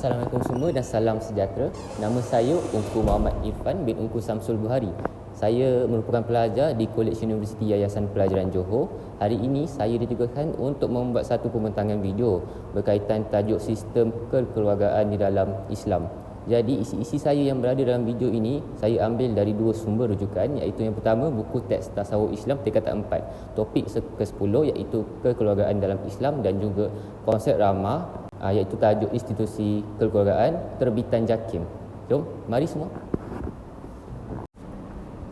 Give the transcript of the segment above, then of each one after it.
Assalamualaikum semua dan salam sejahtera. Nama saya Ungku Muhammad Irfan bin Ungku Samsul Buhari. Saya merupakan pelajar di College Universiti Yayasan Pelajaran Johor. Hari ini saya ditugaskan untuk membuat satu pembentangan video berkaitan tajuk sistem kekeluargaan di dalam Islam. Jadi isi-isi saya yang berada dalam video ini saya ambil dari dua sumber rujukan iaitu yang pertama buku teks tasawuf Islam tingkatan 4 topik ke-10 iaitu kekeluargaan dalam Islam dan juga konsep ramah uh, iaitu tajuk institusi kekeluargaan terbitan JAKIM. Jom, mari semua.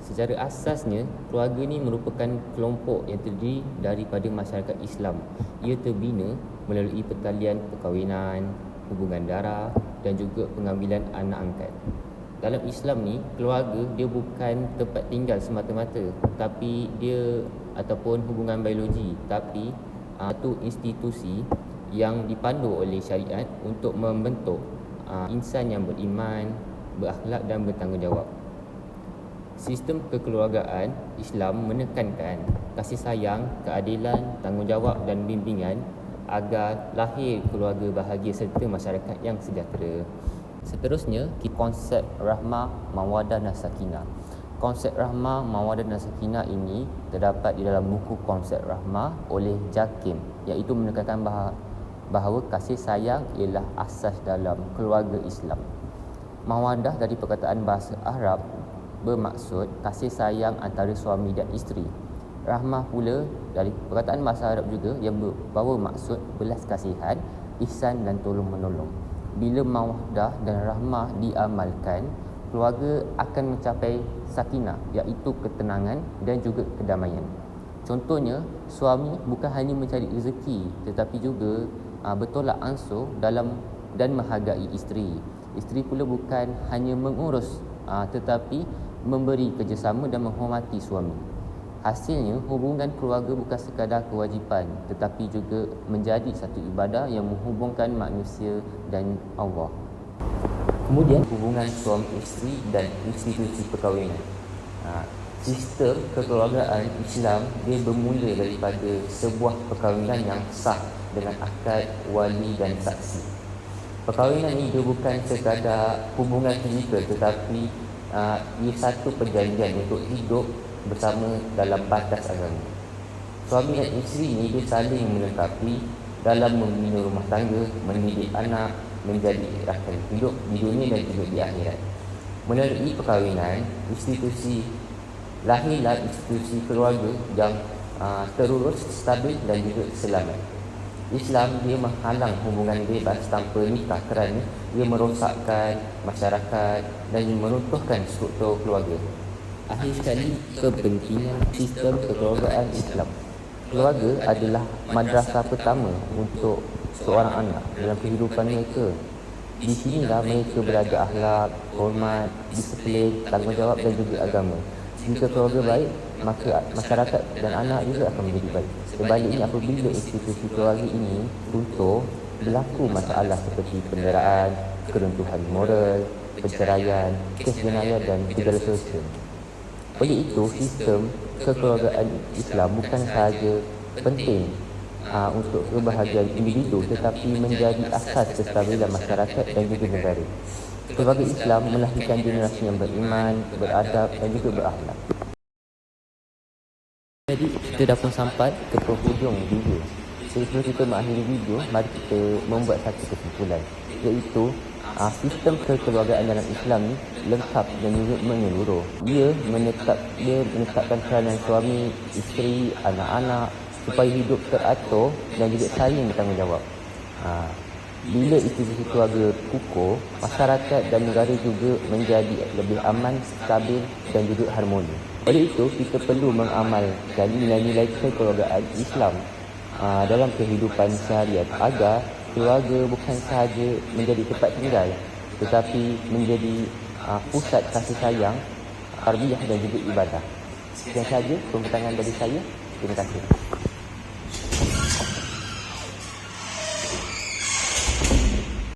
Secara asasnya, keluarga ini merupakan kelompok yang terdiri daripada masyarakat Islam. Ia terbina melalui pertalian perkahwinan, hubungan darah dan juga pengambilan anak angkat. Dalam Islam ni, keluarga dia bukan tempat tinggal semata-mata, tapi dia ataupun hubungan biologi, tapi satu uh, institusi yang dipandu oleh syariat untuk membentuk uh, insan yang beriman, berakhlak dan bertanggungjawab. Sistem kekeluargaan Islam menekankan kasih sayang, keadilan, tanggungjawab dan bimbingan agar lahir keluarga bahagia serta masyarakat yang sejahtera. Seterusnya, konsep rahmah, mawadah dan sakinah. Konsep rahmah, mawadah dan sakinah ini terdapat di dalam buku konsep rahmah oleh Jakim iaitu menekankan bahawa bahawa kasih sayang ialah asas dalam keluarga Islam. Mawadah dari perkataan bahasa Arab bermaksud kasih sayang antara suami dan isteri. Rahmah pula dari perkataan bahasa Arab juga yang berbawa maksud belas kasihan, ihsan dan tolong menolong. Bila mawadah dan rahmah diamalkan, keluarga akan mencapai sakinah iaitu ketenangan dan juga kedamaian. Contohnya, suami bukan hanya mencari rezeki tetapi juga uh, bertolak ansur dalam dan menghargai isteri. Isteri pula bukan hanya mengurus uh, tetapi memberi kerjasama dan menghormati suami. Hasilnya, hubungan keluarga bukan sekadar kewajipan tetapi juga menjadi satu ibadah yang menghubungkan manusia dan Allah. Kemudian, hubungan suami isteri dan institusi perkahwinan. Uh, sistem kekeluargaan Islam dia bermula daripada sebuah perkahwinan yang sah dengan akad wali dan saksi. Perkahwinan ini dia bukan sekadar hubungan fizikal tetapi uh, ia satu perjanjian untuk hidup bersama dalam batas agama. Suami dan isteri ini dia saling melengkapi dalam membina rumah tangga, mendidik anak, menjadi rakan hidup di dunia dan juga di akhirat. Melalui perkahwinan, institusi lahirlah institusi keluarga yang uh, terurus, stabil dan juga selamat. Islam dia menghalang hubungan bebas tanpa nikah kerana ia merosakkan masyarakat dan meruntuhkan struktur keluarga. Akhir sekali, kepentingan sistem kekeluargaan Islam. Keluarga adalah madrasah pertama untuk seorang anak dalam kehidupan mereka. Di sinilah mereka belajar akhlak, hormat, disiplin, tanggungjawab dan juga agama. Jika keluarga baik, maka masyarakat dan anak juga akan menjadi baik. Sebaliknya apabila institusi keluarga ini runtuh, berlaku masalah seperti penderaan, keruntuhan moral, perceraian, kes jenayah dan segala sosial. Oleh itu, sistem kekeluargaan Islam bukan sahaja penting uh, untuk kebahagiaan individu tetapi menjadi asas kestabilan masyarakat dan juga negara. Keluarga Islam melahirkan generasi yang beriman, beradab dan juga berakhlak. Jadi kita dah pun sampai ke penghujung video. Sebelum kita mengakhiri video, mari kita membuat satu kesimpulan iaitu uh, sistem kekeluargaan dalam Islam ni lengkap dan juga menyeluruh. Ia menetap dia menetapkan peranan suami, isteri, anak-anak supaya hidup teratur dan juga saling bertanggungjawab. Uh, bila institusi keluarga kukuh, masyarakat dan negara juga menjadi lebih aman, stabil dan juga harmoni. Oleh itu, kita perlu mengamalkan nilai-nilai kekeluargaan Islam aa, dalam kehidupan seharian agar keluarga bukan sahaja menjadi tempat tinggal tetapi menjadi aa, pusat kasih sayang, tarbiyah dan juga ibadah. Sekian sahaja pembentangan dari saya. Terima kasih.